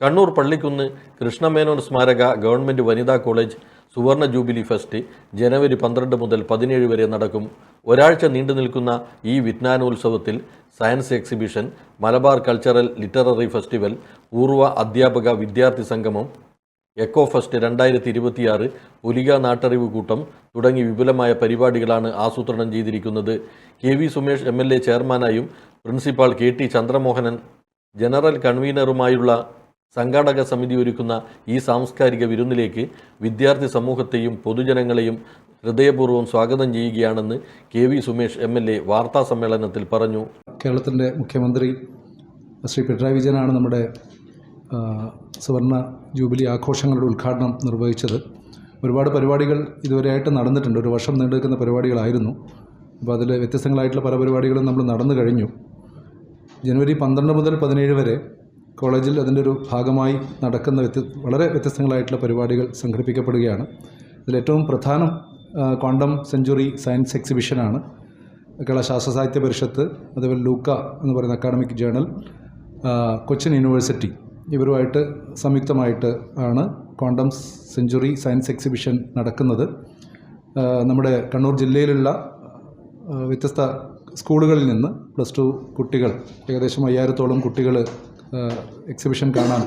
കണ്ണൂർ പള്ളിക്കുന്ന് കൃഷ്ണമേനോൻ സ്മാരക ഗവൺമെന്റ് വനിതാ കോളേജ് സുവർണ ജൂബിലി ഫെസ്റ്റ് ജനുവരി പന്ത്രണ്ട് മുതൽ പതിനേഴ് വരെ നടക്കും. ഒരാഴ്ച നീണ്ടു നിൽക്കുന്ന ഈ വിജ്ഞാനോത്സവത്തിൽ science exhibition Malabar cultural literary festival പൂർവ അധ്യാപക വിദ്യാർത്ഥി സംഗമം എക്കോ ഫെസ്റ്റ് രണ്ടായിരത്തി ഇരുപത്തിയാറ് പുലിക നാട്ടറിവ് കൂട്ടം തുടങ്ങി വിപുലമായ പരിപാടികളാണ് ആസൂത്രണം ചെയ്തിരിക്കുന്നത്. K V Sumesh M L A ചെയർമാനായും principal K T Chandramohanan general കൺവീനറുമായുള്ള സംഘാടക സമിതി ഒരുക്കുന്ന ഈ സാംസ്കാരിക വിരുന്നിലേക്ക് വിദ്യാർത്ഥി സമൂഹത്തെയും പൊതുജനങ്ങളെയും ഹൃദയപൂർവം സ്വാഗതം ചെയ്യുകയാണെന്ന് K V Sumesh M L A വാർത്താ സമ്മേളനത്തിൽ പറഞ്ഞു. കേരളത്തിന്റെ മുഖ്യമന്ത്രി ശ്രീ പിണറായി വിജയനാണ് നമ്മുടെ സുവർണ ജൂബിലി ആഘോഷങ്ങളുടെ ഉദ്ഘാടനം നിർവഹിച്ചത്. ഒരുപാട് പരിപാടികൾ ഇതുവരെയായിട്ട് നടന്നിട്ടുണ്ട്. ഒരു വർഷം നീണ്ടു നിൽക്കുന്ന പരിപാടികളായിരുന്നു. അപ്പോൾ അതിൽ വ്യത്യസ്തങ്ങളായിട്ടുള്ള പല പരിപാടികളും നമ്മൾ നടന്നു കഴിഞ്ഞു. ജനുവരി പന്ത്രണ്ട് മുതൽ പതിനേഴ് വരെ കോളേജിൽ അതിന്റെ ഒരു ഭാഗമായി നടക്കുന്ന വ്യത്യ വളരെ വ്യത്യസ്തങ്ങളായിട്ടുള്ള പരിപാടികൾ സംഘടിപ്പിക്കപ്പെടുകയാണ്. ഇതിലേറ്റവും പ്രധാനം ക്വാണ്ടം സെഞ്ചുറി സയൻസ് എക്സിബിഷനാണ്. കേരള ശാസ്ത്ര സാഹിത്യ പരിഷത്ത് അതേപോലെ ലൂക്ക എന്ന് പറയുന്ന അക്കാഡമിക് ജേണൽ കൊച്ചിൻ യൂണിവേഴ്സിറ്റി ഇവരുമായിട്ട് സംയുക്തമായിട്ട് ആണ് ക്വാണ്ടം സെഞ്ചുറി സയൻസ് എക്സിബിഷൻ നടക്കുന്നത്. നമ്മുടെ കണ്ണൂർ ജില്ലയിലുള്ള വ്യത്യസ്ത സ്കൂളുകളിൽ നിന്ന് പ്ലസ് ടു കുട്ടികൾ ഏകദേശം അയ്യായിരത്തോളം കുട്ടികൾ എക്സിബിഷൻ കാണാൻ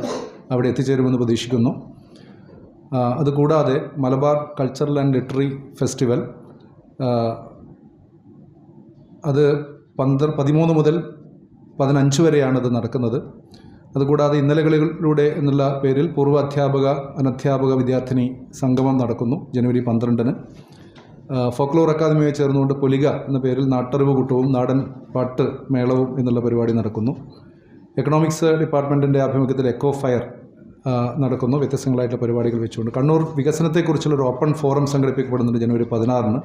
അവിടെ എത്തിച്ചേരുമെന്ന് പ്രതീക്ഷിക്കുന്നു. അതുകൂടാതെ Malabar cultural and literary festival അത് പന്ത്ര പതിമൂന്ന് മുതൽ പതിനഞ്ച് വരെയാണ് അത് നടക്കുന്നത്. അതുകൂടാതെ ഇന്നലകളിലൂടെ എന്നുള്ള പേരിൽ പൂർവ അധ്യാപക അനധ്യാപക വിദ്യാർത്ഥിനി സംഗമം നടക്കുന്നു ജനുവരി പന്ത്രണ്ടിന്. ഫോക്ലോർ അക്കാദമിയെ ചേർന്നുകൊണ്ട് പൊലിക എന്ന പേരിൽ നാട്ടറിവ് കൂട്ടവും നാടൻ പാട്ട് മേളവും എന്നുള്ള പരിപാടി നടക്കുന്നു. എക്കണോമിക്സ് ഡിപ്പാർട്ട്മെന്റിന്റെ ആഭിമുഖ്യത്തിൽ എക്കോ ഫയർ നടക്കുന്നു. വ്യത്യസ്തങ്ങളായിട്ടുള്ള പരിപാടികൾ വെച്ചുകൊണ്ട്. കണ്ണൂർ വികസനത്തെക്കുറിച്ചുള്ള ഒരു ഓപ്പൺ ഫോറം സംഘടിപ്പിക്കപ്പെടുന്നുണ്ട് ജനുവരി പതിനാറിന്.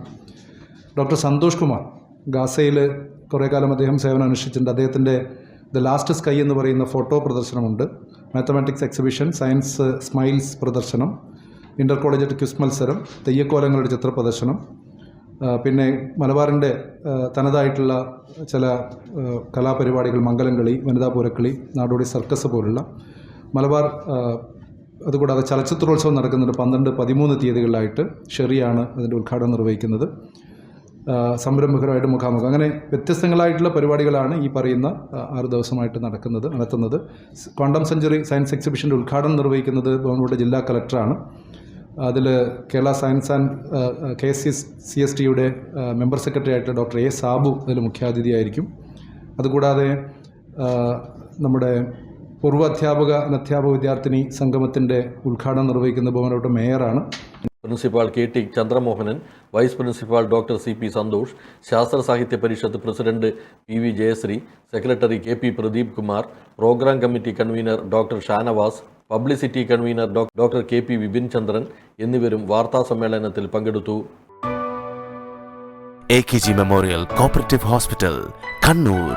ഡോക്ടർ സന്തോഷ് കുമാർ ഗാസയിൽ കുറേ കാലം അദ്ദേഹം സേവനം അനുഷ്ഠിച്ചിട്ടുണ്ട്. അദ്ദേഹത്തിന്റെ ദ ലാസ്റ്റ് സ്കൈ എന്ന് പറയുന്ന ഫോട്ടോ പ്രദർശനമുണ്ട്. മാത്തമാറ്റിക്സ് എക്സിബിഷൻ സയൻസ് സ്മൈൽസ് പ്രദർശനം. ഇന്റർ കോളേജ് ക്വിസ് മത്സരം തെയ്യക്കോലങ്ങളുടെ ചിത്ര പ്രദർശനം പിന്നെ മലബാറിന്റെ തനതായിട്ടുള്ള ചില കലാപരിപാടികൾ മംഗലം കളി വനിതാ പൂരക്കളി നാടോടി സർക്കസ് പോലുള്ള മലബാർ അതുകൂടാതെ ചലച്ചിത്രോത്സവം നടക്കുന്നുണ്ട് പന്ത്രണ്ട് പതിമൂന്ന് തീയതികളിലായിട്ട് ഷെറിയാണ് അതിന്റെ ഉദ്ഘാടനം നിർവഹിക്കുന്നത്. സംരംഭകരമായിട്ട് മുഖാമുഖം. അങ്ങനെ വ്യത്യസ്തങ്ങളായിട്ടുള്ള പരിപാടികളാണ് ഈ പറയുന്ന ആറ് ദിവസമായിട്ട് നടക്കുന്നത് നടത്തുന്നത്. ക്വാണ്ടം സെഞ്ചുറി സയൻസ് എക്സിബിഷന്റെ ഉദ്ഘാടനം നിർവഹിക്കുന്നത് ഗവൺമെന്റ് ജില്ലാ കലക്ടറാണ് അതിൽ Kerala science and K C C S ടിയുടെ മെമ്പർ സെക്രട്ടറി ആയിട്ടുള്ള ഡോക്ടർ എ സാബു അതിൽ മുഖ്യാതിഥിയായിരിക്കും. അതുകൂടാതെ നമ്മുടെ പൂർവ അധ്യാപക അനധ്യാപക വിദ്യാർത്ഥിനി സംഗമത്തിന്റെ ഉദ്ഘാടനം നിർവഹിക്കുന്ന ബഹുമാനപ്പെട്ട മേയറാണ്. Principal K T Chandramohanan vice principal doctor C P Santhosh Sasthra Sahithya Parishad president P V Jayasree secretary K P Pradeep Kumar programme committee convener doctor Shanavas publicity convener doctor K P Vipin Chandran എന്നിവരും വാർത്താ സമ്മേളനത്തിൽ പങ്കെടുത്തു. A K G memorial cooperative hospital Kannur